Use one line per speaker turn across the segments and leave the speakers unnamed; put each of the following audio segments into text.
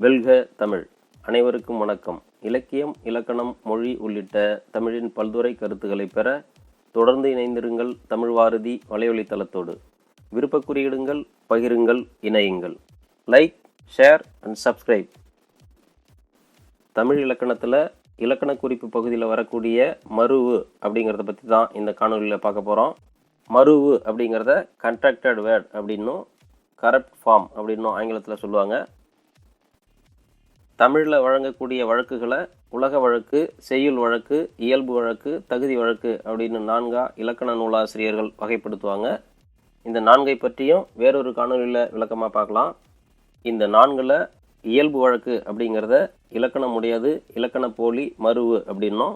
வெல்க தமிழ். அனைவருக்கும் வணக்கம். இலக்கியம் இலக்கணம் மொழி உள்ளிட்ட தமிழின் பல்துறை கருத்துக்களை பெற தொடர்ந்து இணைந்திருங்கள் தமிழ் வாரதி வலையொலி தளத்தோடு விருப்ப குறியிடுங்கள் பகிருங்கள் இணையுங்கள். Like share and subscribe Tamil இலக்கணத்தில் இலக்கண குறிப்பு பகுதியில் வரக்கூடிய மருவு அப்படிங்கிறத பற்றி தான் இந்த காணொலியில் பார்க்க போகிறோம் மருவு அப்படிங்கிறத கண்ட்ராக்டட் வேர்ட் அப்படின்னும் கரப்ட் ஃபார்ம் அப்படின்னும் ஆங்கிலத்தில் சொல்லுவாங்க. தமிழில் வழங்கக்கூடிய வழக்குகளை உலக வழக்கு செய்யுள் வழக்கு இயல்பு வழக்கு தகுதி வழக்கு அப்படின்னு நான்கா இலக்கண நூலாசிரியர்கள் வகைப்படுத்துவாங்க. இந்த நான்கை பற்றியும் வேறொரு காணொலியில் விளக்கமாக பார்க்கலாம். இந்த நான்கில் இயல்பு வழக்கு அப்படிங்கிறத இலக்கணம் உடையது இலக்கண போலி மருவு அப்படின்னும்.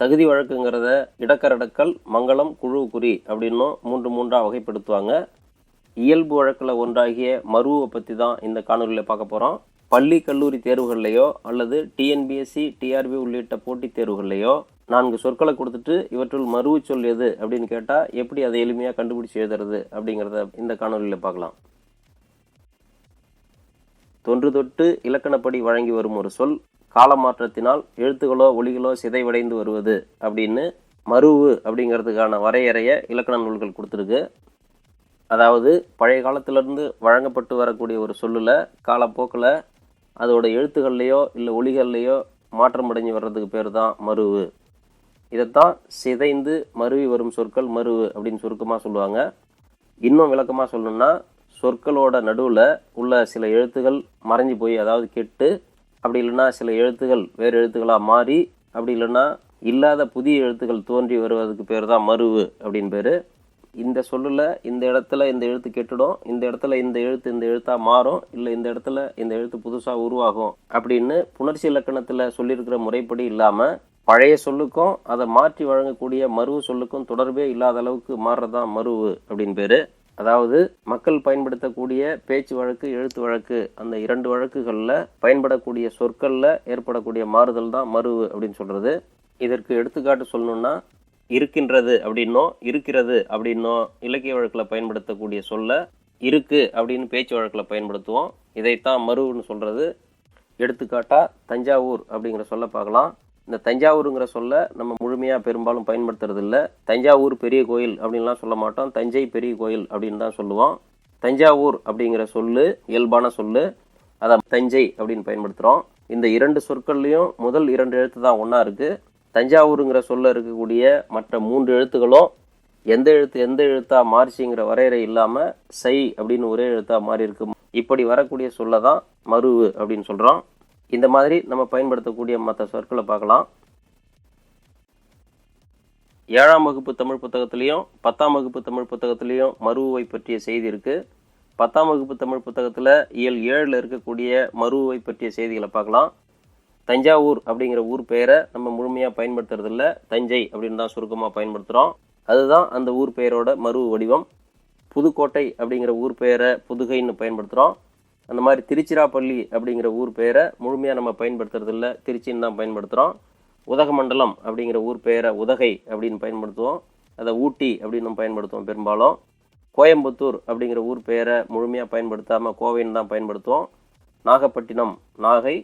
தகுதி வழக்குங்கிறத இடக்கரடக்கல் மங்களம் குழு குறி அப்படின்னும் மூன்று மூன்றாக வகைப்படுத்துவாங்க. இயல்பு வழக்கில் ஒன்றாகிய மருவை பற்றி தான் இந்த காணொலியில் பார்க்க போகிறோம் பள்ளி கல்லூரி தேர்வுகள்லையோ அல்லது டிஎன்பிஎஸ்சி டிஆர்பி உள்ளிட்ட போட்டித் தேர்வுகள்லையோ நான்கு சொற்களை கொடுத்துட்டு இவற்றுள் மறுவு சொல் எது அப்படின்னு கேட்டால் எப்படி அதை எளிமையாக கண்டுபிடிச்சி எழுதுறது அப்படிங்கிறத இந்த காணொலியில் பார்க்கலாம். தொன்று தொட்டு இலக்கணப்படி வழங்கி வரும் ஒரு சொல் காலமாற்றத்தினால் எழுத்துகளோ ஒளிகளோ சிதைவடைந்து வருவது அப்படின்னு மருவு அப்படிங்கிறதுக்கான வரையறைய இலக்கண நூல்கள் கொடுத்துருக்கு. அதாவது பழைய காலத்திலிருந்து வழங்கப்பட்டு வரக்கூடிய ஒரு சொல்லில் காலப்போக்கில் அதோட எழுத்துக்கள்லையோ இல்லை ஒளிகள்லையோ மாற்றம் அடைஞ்சு வர்றதுக்கு பேர் தான் மருவு. இதைத்தான் சிதைந்து மருவி வரும் சொற்கள் மருவு அப்படின்னு சுருக்கமாக சொல்லுவாங்க. இன்னும் விளக்கமாக சொல்லணும்னா சொற்களோட நடுவில் உள்ள சில எழுத்துகள் மறைஞ்சு போய் அதாவது கெட்டு அப்படி இல்லைன்னா சில எழுத்துகள் வேறு எழுத்துக்களாக மாறி அப்படி இல்லைன்னா இல்லாத புதிய எழுத்துக்கள் தோன்றி வருவதுக்கு பேர் தான் மருவு அப்படின்னு பேர். இந்த சொல்லில் இந்த இடத்துல இந்த எழுத்து கெட்டுடும் இந்த இடத்துல இந்த எழுத்து இந்த எழுத்தாக மாறும் இல்லை இந்த இடத்துல இந்த எழுத்து புதுசாக உருவாகும் அப்படின்னு புணர்ச்சி இலக்கணத்தில் சொல்லியிருக்கிற முறைப்படி இல்லாமல் பழைய சொல்லுக்கும் அதை மாற்றி வழங்கக்கூடிய மருவு சொல்லுக்கும் தொடர்பே இல்லாத அளவுக்கு மாறுறதான் மருவு அப்படின்னு பேர். அதாவது மக்கள் பயன்படுத்தக்கூடிய பேச்சு வழக்கு எழுத்து வழக்கு அந்த இரண்டு வழக்குகளில் பயன்படக்கூடிய சொற்களில் ஏற்படக்கூடிய மாறுதல் தான் மருவு அப்படின்னு சொல்கிறது இதற்கு எடுத்துக்காட்டு சொல்லணும்னா இருக்கின்றது அப்படின்னோ இருக்கிறது அப்படின்னோ இலக்கிய வழக்கில் பயன்படுத்தக்கூடிய சொல்ல இருக்கு அப்படின்னு பேச்சு வழக்கில் பயன்படுத்துவோம். இதைத்தான் மருவுன்னு சொல்கிறது எடுத்துக்காட்டாக தஞ்சாவூர் அப்படிங்கிற சொல்ல பார்க்கலாம். இந்த தஞ்சாவூருங்கிற சொல்ல நம்ம முழுமையாக பெரும்பாலும் பயன்படுத்துறது இல்லை தஞ்சாவூர் பெரிய கோயில் அப்படின்லாம் சொல்ல மாட்டோம். தஞ்சை பெரிய கோயில் அப்படின்னு தான் சொல்லுவோம். தஞ்சாவூர் அப்படிங்கிற சொல்லு இயல்பான சொல்லு அதை தஞ்சை அப்படின்னு பயன்படுத்துகிறோம் இந்த இரண்டு சொற்கள்லையும் முதல் இரண்டு எழுத்து தான் ஒன்றா இருக்குது தஞ்சாவூருங்கிற சொல்ல இருக்கக்கூடிய மற்ற மூன்று எழுத்துக்களும் எந்த எழுத்து எந்த எழுத்தாக மாறிச்சிங்கிற வரையறை இல்லாமல் சை அப்படின்னு ஒரே எழுத்தாக மாறி இருக்கு இப்படி வரக்கூடிய சொல்ல தான் மருவு அப்படின்னு சொல்கிறோம் இந்த மாதிரி நம்ம பயன்படுத்தக்கூடிய மற்ற சொற்களை பார்க்கலாம். ஏழாம் வகுப்பு தமிழ் புத்தகத்திலையும் பத்தாம் வகுப்பு தமிழ் புத்தகத்திலையும் மருவை பற்றிய செய்தி இருக்குது பத்தாம் வகுப்பு தமிழ் புத்தகத்தில் இயல் ஏழில் இருக்கக்கூடிய மருவை பற்றிய செய்திகளை பார்க்கலாம். தஞ்சாவூர் அப்படிங்கிற ஊர் பெயரை நம்ம முழுமையாக பயன்படுத்துறதில்ல. தஞ்சை அப்படின்னு தான் சுருக்கமாக பயன்படுத்துகிறோம் அதுதான் அந்த ஊர் பெயரோட மறு வடிவம். புதுக்கோட்டை அப்படிங்கிற ஊர் பெயரை புதுகைன்னு பயன்படுத்துகிறோம் அந்த மாதிரி திருச்சிராப்பள்ளி அப்படிங்கிற ஊர் பெயரை முழுமையாக நம்ம பயன்படுத்துறதில்ல. திருச்சின்னு தான் பயன்படுத்துகிறோம் உதகமண்டலம் அப்படிங்கிற ஊர் பெயரை உதகை அப்படின்னு பயன்படுத்துவோம். அதை ஊட்டி அப்படின்னு நம்ம பயன்படுத்துவோம் பெரும்பாலும். கோயம்புத்தூர் அப்படிங்கிற ஊர் பெயரை முழுமையாக பயன்படுத்தாமல் கோவைன்னு தான் பயன்படுத்துவோம். நாகப்பட்டினம் நாகை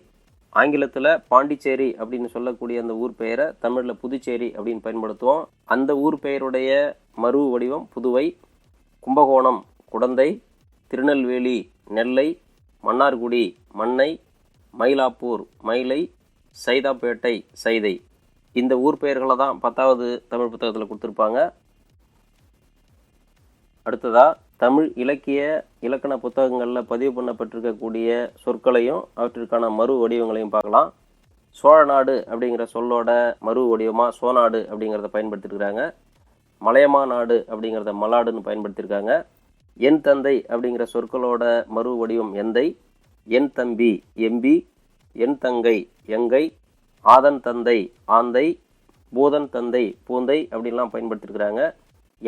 ஆங்கிலத்தில் பாண்டிச்சேரி அப்படின்னு சொல்லக்கூடிய அந்த ஊர் பெயரை தமிழில் புதுச்சேரி அப்படின்னு பயன்படுத்துவோம். அந்த ஊர் பெயருடைய மறு வடிவம் புதுவை கும்பகோணம் குடந்தை திருநெல்வேலி நெல்லை மன்னார்குடி மண்ணை மயிலாப்பூர் மயிலை சைதாப்பேட்டை சைதை. இந்த ஊர் பெயர்களை தான் பத்தாவது தமிழ் புத்தகத்தில் கொடுத்துருப்பாங்க. அடுத்ததாக தமிழ் இலக்கிய இலக்கண புத்தகங்களில் பதிவு பண்ணப்பட்டிருக்கக்கூடிய சொற்களையும் அவற்றிற்கான மறு வடிவங்களையும் பார்க்கலாம். சோழ நாடு அப்படிங்கிற சொல்லோட மறு வடிவமாக சோநாடு அப்படிங்கிறத பயன்படுத்தியிருக்கிறாங்க மலையமா நாடு அப்படிங்கிறத மலாடுன்னு பயன்படுத்தியிருக்காங்க என் தந்தை அப்படிங்கிற சொற்களோட மறு வடிவம் எந்தை? என் தம்பி எம்பி என் தங்கை எங்கை? ஆதன் தந்தை ஆந்தை பூதன் தந்தை பூந்தை அப்படின்லாம் பயன்படுத்தியிருக்கிறாங்க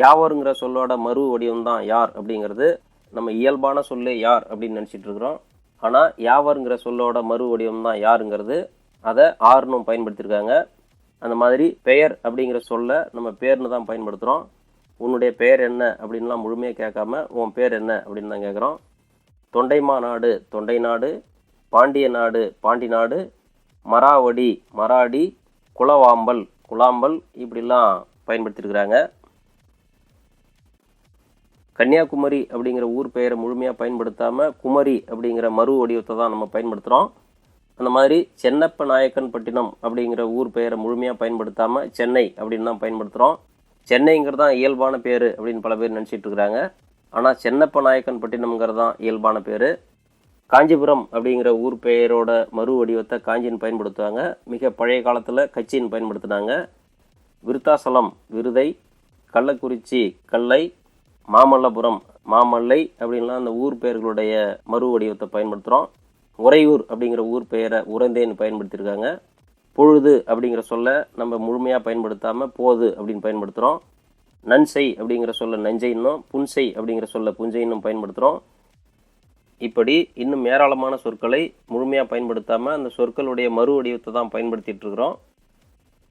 யாவருங்கிற சொல்லோட மறு வடிவம் தான் யார் அப்படிங்கிறது நம்ம இயல்பான சொல்லே யார் அப்படின்னு நினச்சிட்டு இருக்கிறோம். ஆனால் யாவருங்கிற சொல்லோட மறு வடிவம் தான் யாருங்கிறது அதை ஆறுனும் பயன்படுத்தியிருக்காங்க. அந்த மாதிரி பெயர் அப்படிங்கிற சொல்ல நம்ம பேர்னு தான் பயன்படுத்துகிறோம் உன்னுடைய பெயர் என்ன அப்படின்லாம் முழுமையாக கேட்காம உன் பேர் என்ன அப்படின்னு தான் கேட்குறோம். தொண்டைமா நாடு தொண்டை நாடு பாண்டிய நாடு பாண்டி நாடு மராவடி மராடி குலவாம்பல் குலாம்பல் இப்படிலாம் பயன்படுத்தியிருக்கிறாங்க. கன்னியாகுமரி அப்படிங்கிற ஊர் பெயரை முழுமையாக பயன்படுத்தாமல் குமரி அப்படிங்கிற மறு வடிவத்தை தான் நம்ம பயன்படுத்துகிறோம் அந்த மாதிரி சென்னப்ப நாயக்கன் பட்டினம் அப்படிங்கிற ஊர் பெயரை முழுமையாக பயன்படுத்தாமல் சென்னை அப்படின்னு தான் பயன்படுத்துகிறோம் சென்னைங்கிறது தான் இயல்பான பேர் அப்படின்னு பல பேர் நினச்சிட்டு இருக்கிறாங்க ஆனால் சென்னப்ப நாயக்கன் பட்டினம்ங்கிறது தான் இயல்பான பேர். காஞ்சிபுரம் அப்படிங்கிற ஊர் பெயரோட மறு வடிவத்தை காஞ்சின்னு பயன்படுத்துவாங்க. மிக பழைய காலத்தில் கச்சின்னு பயன்படுத்தினாங்க. விருத்தாசலம் விருதை கள்ளக்குறிச்சி கல்லை மாமல்லபுரம் மாமல்லை அப்படின்லாம் அந்த ஊர் பெயர்களுடைய மறு வடிவத்தை பயன்படுத்துகிறோம் உறையூர் அப்படிங்கிற ஊர் பெயரை உறைந்தேன்னு பயன்படுத்தியிருக்காங்க. பொழுது அப்படிங்கிற சொல்ல நம்ம முழுமையாக பயன்படுத்தாமல் போது அப்படின்னு பயன்படுத்துகிறோம் நன்செய் அப்படிங்கிற சொல்ல நஞ்சைன்னும் புன்செய் அப்படிங்கிற சொல்ல புஞ்சைன்னும் பயன்படுத்துகிறோம் இப்படி இன்னும் ஏராளமான சொற்களை முழுமையாக பயன்படுத்தாமல் அந்த சொற்களுடைய மறு வடிவத்தை தான் பயன்படுத்திகிட்டு இருக்கிறோம்.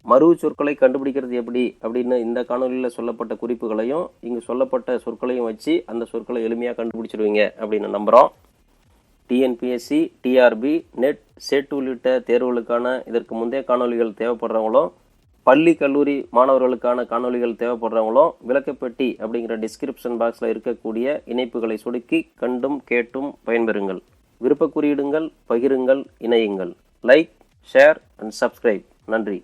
மருவு சொற்களை கண்டுபிடிக்கிறது எப்படி அப்படின்னு இந்த காணொலியில் சொல்லப்பட்ட குறிப்புகளையும் இங்கு சொல்லப்பட்ட சொற்களையும் வச்சு அந்த சொற்களை எளிமையாக கண்டுபிடிச்சிடுவீங்க அப்படின்னு நம்புகிறோம் டிஎன்பிஎஸ்சி டிஆர்பி நெட் செட் உள்ளிட்ட தேர்வுகளுக்கான இதற்கு முந்தைய காணொலிகள் தேவைப்படுறவங்களும் பள்ளி கல்லூரி மாணவர்களுக்கான காணொலிகள் தேவைப்படுறவங்களும் விளக்கப்பெட்டி அப்படிங்கிற டிஸ்கிரிப்ஷன் பாக்ஸில் இருக்கக்கூடிய இணைப்புகளை சொடுக்கி கண்டும் கேட்டும் பயன்பெறுங்கள். விருப்ப குறியிடுங்கள் பகிருங்கள் இணையுங்கள். லைக் ஷேர் அண்ட் சப்ஸ்கிரைப் நன்றி.